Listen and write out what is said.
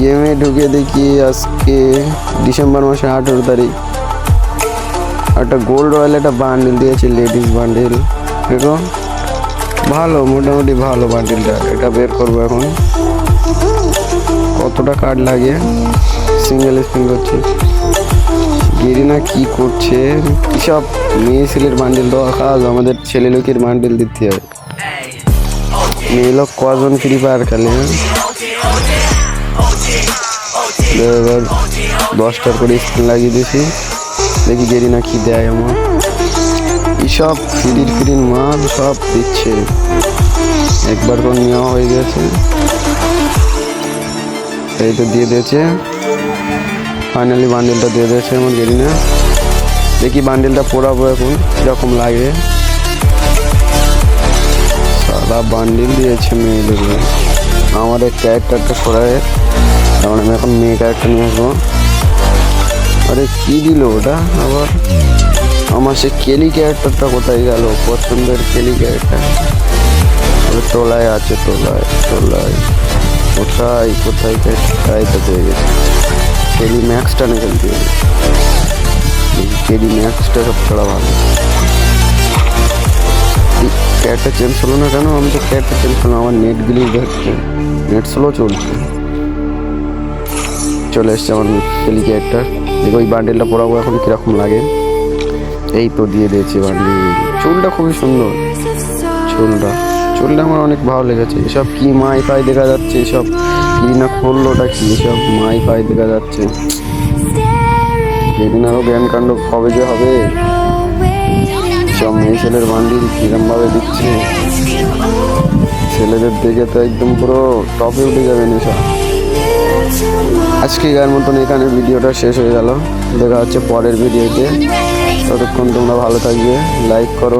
গেমে ঢুকে দেখি আজকে ডিসেম্বর মাসের আঠেরো তারিখ। একটা গোল্ড রয়্যাল একটা বান্ডিল দিয়েছে, লেডিস বান্ডিল দেখো। ভালো, মোটামুটি ভালো বান্ডিলটা এটা বের করব এখন। কতটা কার্ড লাগে? সিঙ্গেল স্পিন করছি। গেরিনা কি করছে? সব মেয়ে ছেলের বান্ডিল দেওয়া কাজ, আমাদের ছেলে লোকের বান্ডিল দিতে হবে। মেয়ে লোক কজন ফ্রি ফায়ার খেলে? হ্যাঁ? এবার দশটার করে স্ক্রিন লাগিয়ে দিয়েছি। দেখি গেরিনা কি দেয় আমার। সব ফ্রির ফ্রির মাল সব দিচ্ছে। একবার করে নেওয়া হয়ে গেছে। এই তো দিয়ে দিয়েছে। ফাইনালি বান্ডেলটা দিয়ে দিয়েছে আমার গেরিনা। দেখি বান্ডেলটা পড়াবো এখন, কীরকম লাগে। সাদা বান্ডিল দিয়েছে মেয়েদের এই ক্যারেক্টারটা সরায় কারণ আমি এখন মেয়ে ক্যারেক্টার নিয়ে আসব। আরে কি দিল ওটা? আবার আমার সে কেলি ক্যারেক্টারটা কোথায় গেল? পছন্দের কেলি ক্যারেক্টার তোলায় আছে, তোলায় তোলায়। কোথায় কোথায় তো পেয়ে গেছে। কেলি ম্যাক্সটা না খেলতে কেলি ম্যাক্সটা সব খেলা ভালো। ক্যাটটা চেঞ্জ হলো না কেন? আমি তো ক্যাটটা চেঞ্জ করলাম। আমার নেট গুলি হচ্ছে নেট স্লো চলছে। চলে এসছে আমার পেলি ক্যারেক্টার দেখো ওই বান্ডেলটা পরাবো এখন কীরকম লাগে। এই তো দিয়ে দিয়েছি বান্ডেল চুলটা খুবই সুন্দর। চুলটা। চুলটা আমার অনেক ভালো লেগেছে। এসব কী মাই পাই দেখা যাচ্ছে? এসব কী না করলোটা কি? এসব মাই পাই দেখা যাচ্ছে। যেদিন আরও জ্ঞান কাণ্ড কবে যে হবে? মেয়ে ছেলের বান্ডিল কিরমভাবে দিচ্ছে? ছেলেদের দেখে তো একদম পুরো টপে উঠে যাবে নেশা। আজকে গায়ের মতন এখানে ভিডিওটা শেষ হয়ে গেল। দেখা হচ্ছে পরের ভিডিওতে। ততক্ষণ তোমরা ভালো থাকবে। লাইক করো।